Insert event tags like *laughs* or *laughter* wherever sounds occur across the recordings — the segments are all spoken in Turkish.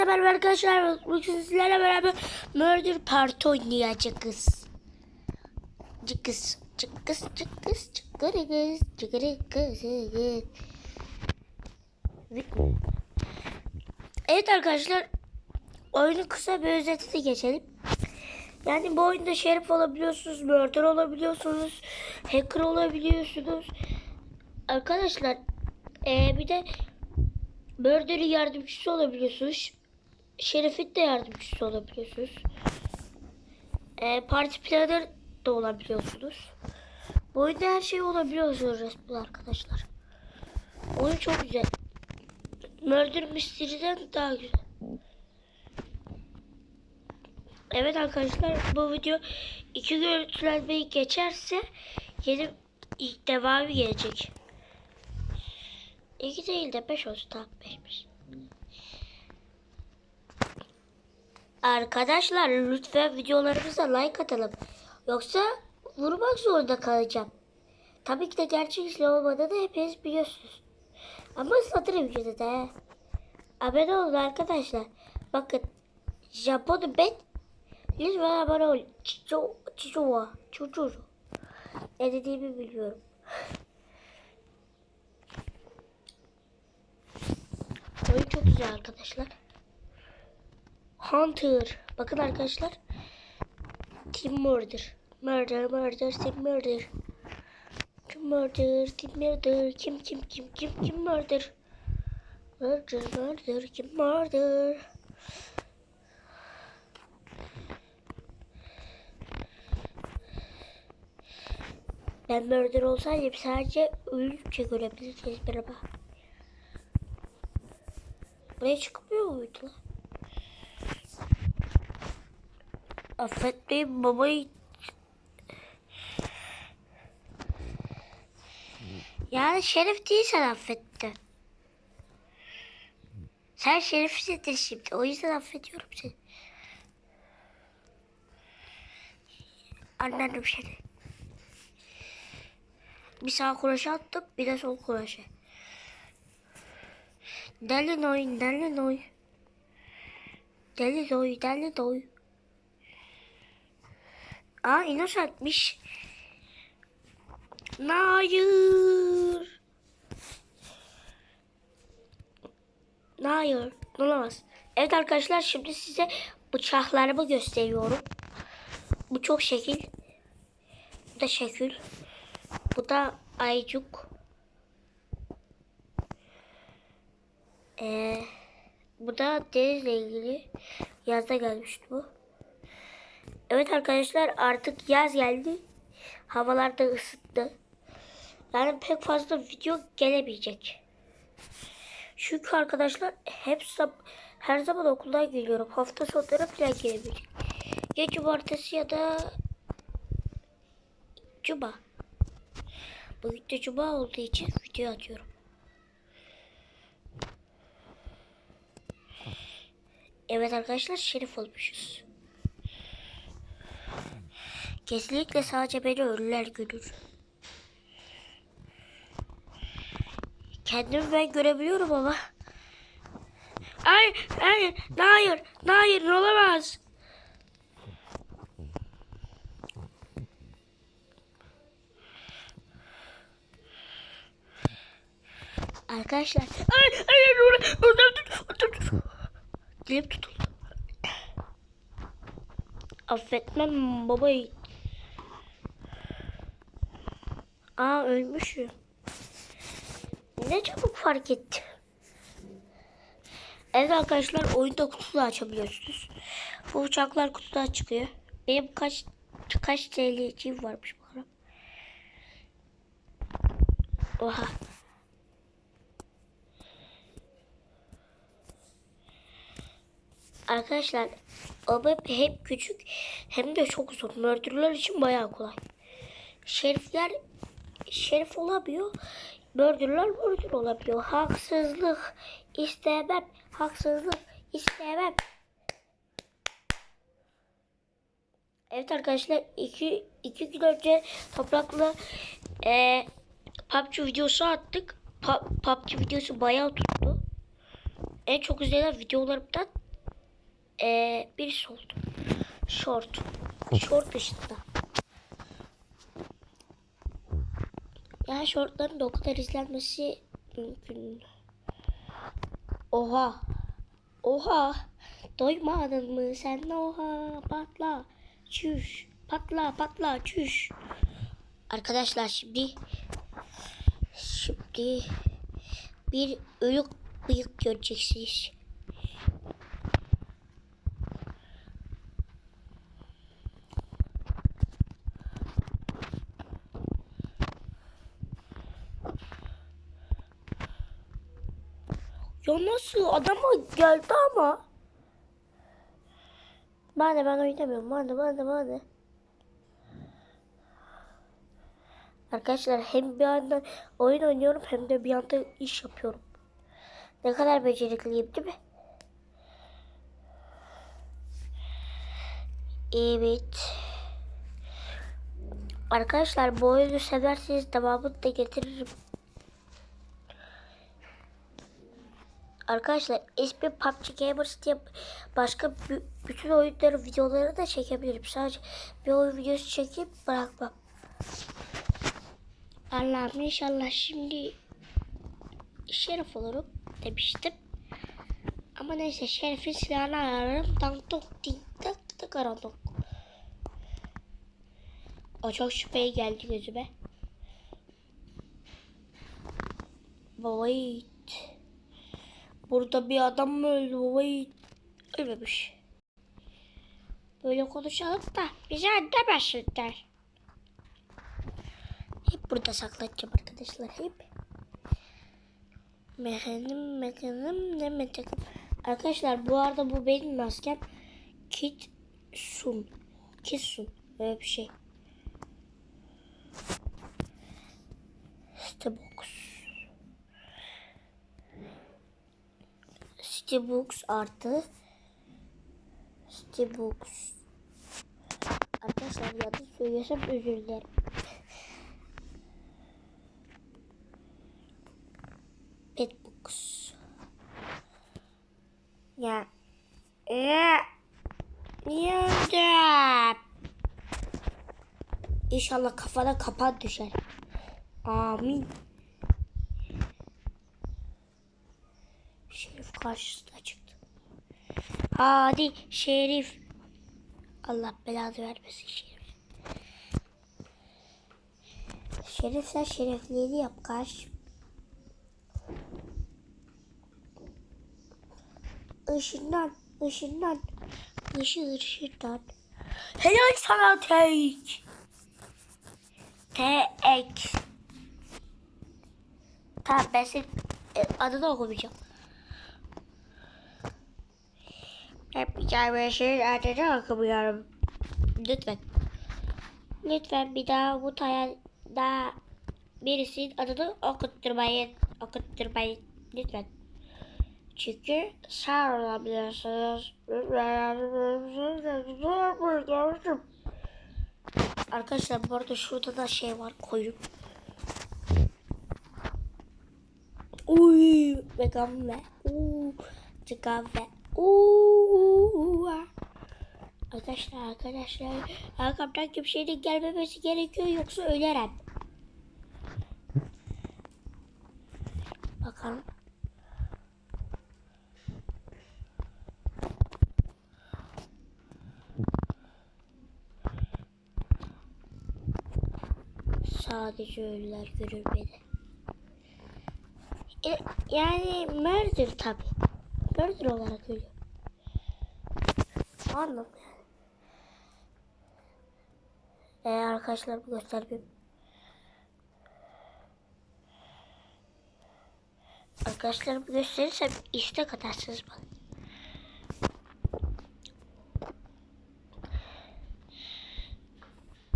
Hepinize merhaba arkadaşlar. Bugün sizlerle beraber Murder Party oynayacağız. Çıkız, çıkız, çıkız, çıkırıgız, çıkırıgız. Evet arkadaşlar. Oyunun kısa bir özetini geçelim. Yani bu oyunda şerif olabiliyorsunuz, murder olabiliyorsunuz, hacker olabiliyorsunuz. Arkadaşlar eee, bir de Murder'ın yardımcısı olabiliyorsunuz. Şerif'in de yardımcısı olabiliyorsunuz. Eee parti planner da olabiliyorsunuz. Bu oyunda her şey olabiliyorsunuz resmen arkadaşlar. Oyun çok güzel. Murder Mystery'den daha güzel. Evet arkadaşlar bu video iki görüntülenmeyi geçerse yeni ilk devamı gelecek. İki değil de beş olsun tamam beşmiş. Arkadaşlar lütfen videolarımıza like atalım. Yoksa vurmak zorunda kalacağım. Tabii ki de gerçek işle olmadığını hepiniz biliyorsunuz. Ama satırım da. he. Abone olun arkadaşlar. Bakın Japon ben lütfen abone olun. Çiço, çiço, çuçur. Ne dediğimi biliyorum. Oyun çok güzel arkadaşlar. Hunter. Bakın arkadaşlar. Team Murder. Murder, murder, team murder. Kim murder, team murder. Kim, kim, kim, kim, kim murder. Murder, murder, kim murder. Ben murder olsaydım sadece ölünce görebilirsiniz merhaba. Buraya çıkmıyor muydu lan? Affetmeyin babayı. Yani şerif değilsen affetti. Sen şerifsindir şimdi. O yüzden affediyorum seni. Anladım seni. Bir sağ kuraşa attım, bir de sol kuraşa. Deli noy, deli noy. Deli noy, deli noy. Aa innocentmiş. Hayır. Hayır. Olamaz. Evet arkadaşlar şimdi size bıçaklarımı gösteriyorum. Bu çok şekil. Bu da şekil. Bu da aycuk. Ee, bu da denizle ilgili yazda gelmişti bu. Evet arkadaşlar artık yaz geldi. Havalar da ısıttı. Yani pek fazla video gelemeyecek. Çünkü arkadaşlar hep her zaman okuldan geliyorum. Hafta sonları falan gelemeyecek. Ya cumartesi ya da cuma. Bugün de cuma olduğu için video atıyorum. Evet arkadaşlar şerif olmuşuz. Kesinlikle sadece beni ölüler görür. Kendimi ben görebiliyorum ama. Ay, hayır, hayır, hayır, olamaz. Arkadaşlar. Ay, ay, oradan, oradan tut, tut. Dilim tutuldu. Affetmem babayı. Aa ölmüşüm. Ne çabuk fark etti. Evet arkadaşlar oyunda kutuda açabiliyorsunuz. Bu uçaklar kutuda çıkıyor. Benim kaç kaç TL'ciğim varmış ara. Oha. Arkadaşlar o map hep küçük hem de çok zor. Murderlar için bayağı kolay. Şerifler şerif olamıyor. Murderlar murder olabiliyor. Haksızlık istemem. Haksızlık istemem. Evet arkadaşlar iki, iki gün önce Toprak'la e, PUBG videosu attık. Pa- PUBG videosu bayağı tuttu. En çok izlenen videolarımdan Ee, birisi oldu. Short. Short dışında. Yani shortların da o kadar izlenmesi mümkün. Oha. Oha. Doymadın mı sen oha patla. Çüş. Patla patla çüş. Arkadaşlar şimdi şimdi bir ölük bıyık göreceksiniz. Ya nasıl adama geldi ama. Ben de ben oynamıyorum. Ben de ben. Arkadaşlar hem bir yandan oyun oynuyorum hem de bir yandan iş yapıyorum. Ne kadar becerikliyim değil mi? Evet. Arkadaşlar bu oyunu severseniz devamını da getiririm. Arkadaşlar ismi PUBG Gamers diye başka bü- bütün oyunları videoları da çekebilirim. Sadece bir oyun videosu çekip bırakmam. Allah'ım inşallah şimdi şerif olurum demiştim. Ama neyse şerifin silahını ararım. Tank tok ting tak tak arantok. O çok şüpheli geldi gözüme. Wait. Burada bir adam mı öldü? Wait. Ölmemiş. Böyle konuşalım da bize anlamasınlar. Hep burada saklanacağım arkadaşlar. Hep. Mekanım mekanım ne mekanım. Arkadaşlar bu arada bu benim maskem. Kit Sun. Kit Sun. Böyle bir şey. Starbucks. Starbucks artı Starbucks. Arkadaşlar yanlış söylüyorsam özür dilerim. Petbooks. Ya. Ya. Yandım. İnşallah kafana kapan düşer. Amin. Şerif karşısına çıktı. Hadi Şerif. Allah belanı vermesin Şerif. Şerif sen şerefliğini yap karş. Işından, ışından, ışı ışından. Helal sana tek. Tek. Tamam ben senin e, adını okumayacağım. Yapacağım bir şeyin adını okumuyorum. Lütfen. Lütfen bir daha bu tayada birisinin adını okutturmayın. Okutturmayın. Lütfen. Çünkü sağ olabilirsiniz. Arkadaşlar bu arada şurada da şey var koyun. Uy ve gamme. Uuu. Gamme. Uuu. Arkadaşlar arkadaşlar arkamdan kimsenin gelmemesi gerekiyor yoksa ölerim. Bakalım. Sadece ölüler görür beni. E, yani murder tabi. Murder olarak ölüyor. Anladım yani. Ee, arkadaşlar bu göstereyim. Arkadaşlar bu gösterirsem istek atarsınız bana.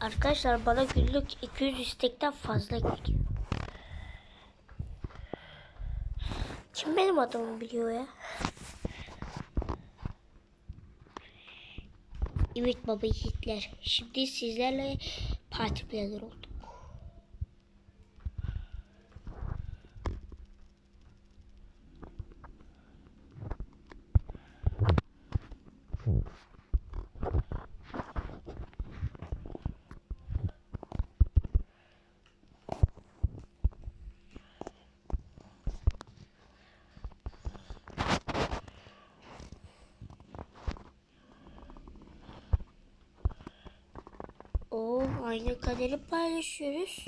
Arkadaşlar bana günlük 200 istekten fazla geliyor. Kim benim adımı biliyor ya? Evet baba Hitler. Şimdi sizlerle parti planner olduk. O aynı kaderi paylaşıyoruz.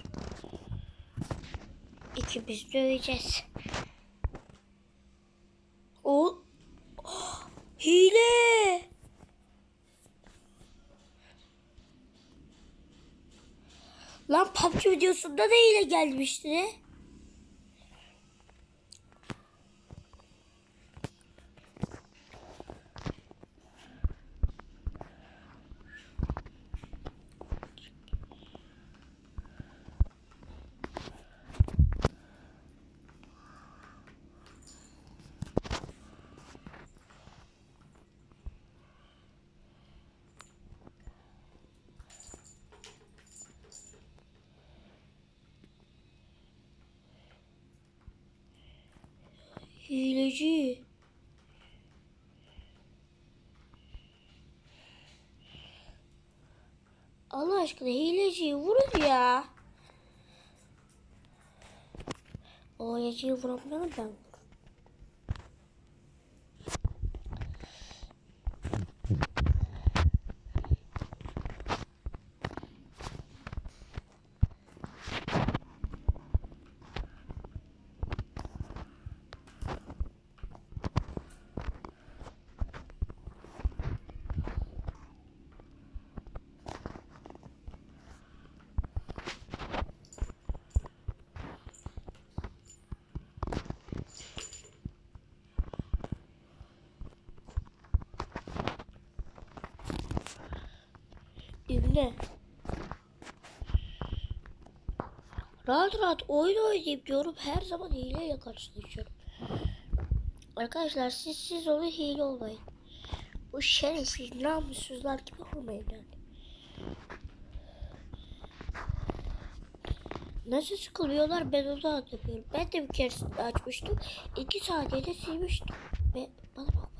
İkimiz de öleceğiz. O Oh, hile. Lan PUBG videosunda da hile gelmişti. Hileci. Allah aşkına hileciyi vurun ya. O hileciyi vuramıyorum ben. Dinle. Rahat rahat oyun oynayayım diyorum. Her zaman hileyle karşılaşıyorum. Arkadaşlar siz siz onu hile olmayın. Bu şerefsiz namussuzlar gibi olmayın yani. Nasıl sıkılıyorlar ben onu anlamıyorum. Ben de bir keresinde açmıştım. İki saniyede silmiştim. Ve bana bakmayın.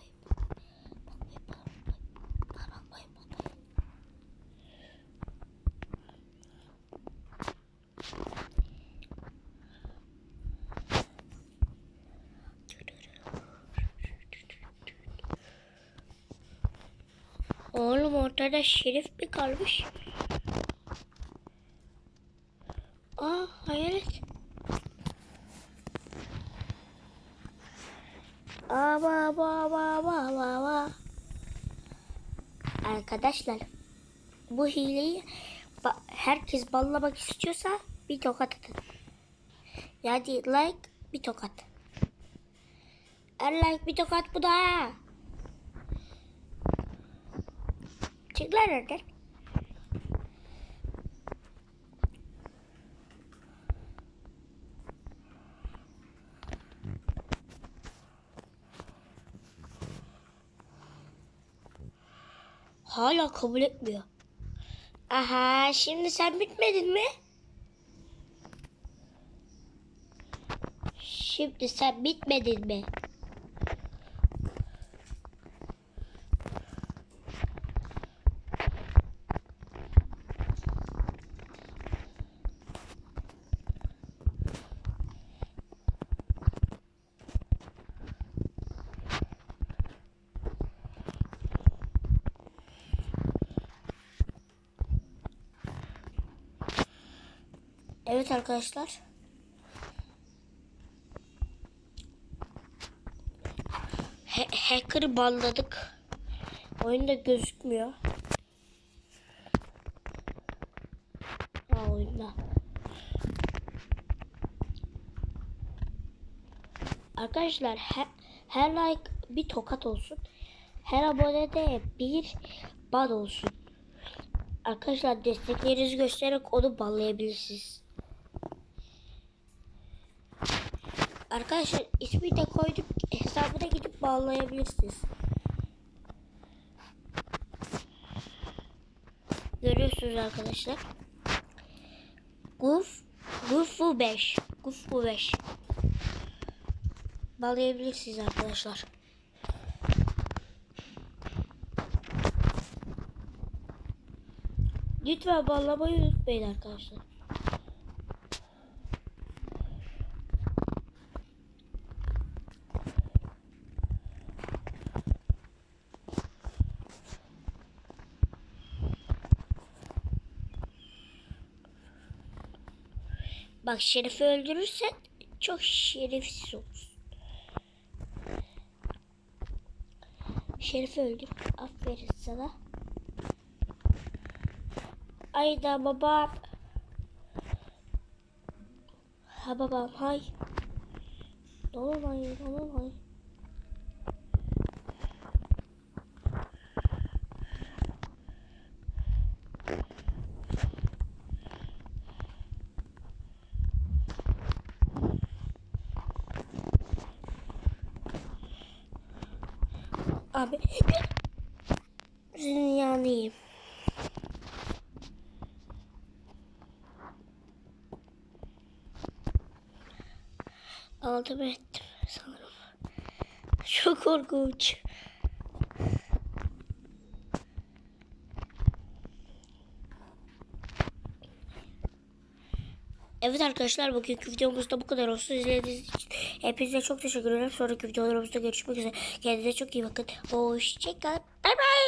Ortada şerif mi kalmış? Aa hayalet. Aba ba ba ba ba ba. Arkadaşlar bu hileyi ba- herkes ballamak istiyorsa bir tokat atın. Yani like bir tokat. Her like bir tokat bu da. Lan oradan. Hala kabul etmiyor. Aha şimdi sen bitmedin mi? Şimdi sen bitmedin mi? Evet arkadaşlar. Ha- hacker'ı balladık. Oyunda gözükmüyor. Ha oyunda. Arkadaşlar her, her like bir tokat olsun. Her abonede bir bad olsun. Arkadaşlar desteklerinizi göstererek onu ballayabilirsiniz. Arkadaşlar ismi de koyduk. Hesabına gidip bağlayabilirsiniz. Görüyorsunuz arkadaşlar. Guf Gufu 5. Gufu 5. Bağlayabilirsiniz arkadaşlar. Lütfen bağlamayı unutmayın arkadaşlar. Bak Şerif'i öldürürsen çok şerefsiz olursun. Şerif'i öldür. Aferin sana. Ayda babam. Ha babam hay. Dolunay dolunay. Yanıyım. Aldım ettim sanırım. *laughs* Çok korkunç. Evet arkadaşlar bugünkü videomuz da bu kadar olsun. İzlediğiniz için hepinize çok teşekkür ederim. Sonraki videolarımızda görüşmek üzere. Kendinize çok iyi bakın. Hoşçakalın. Bay bay.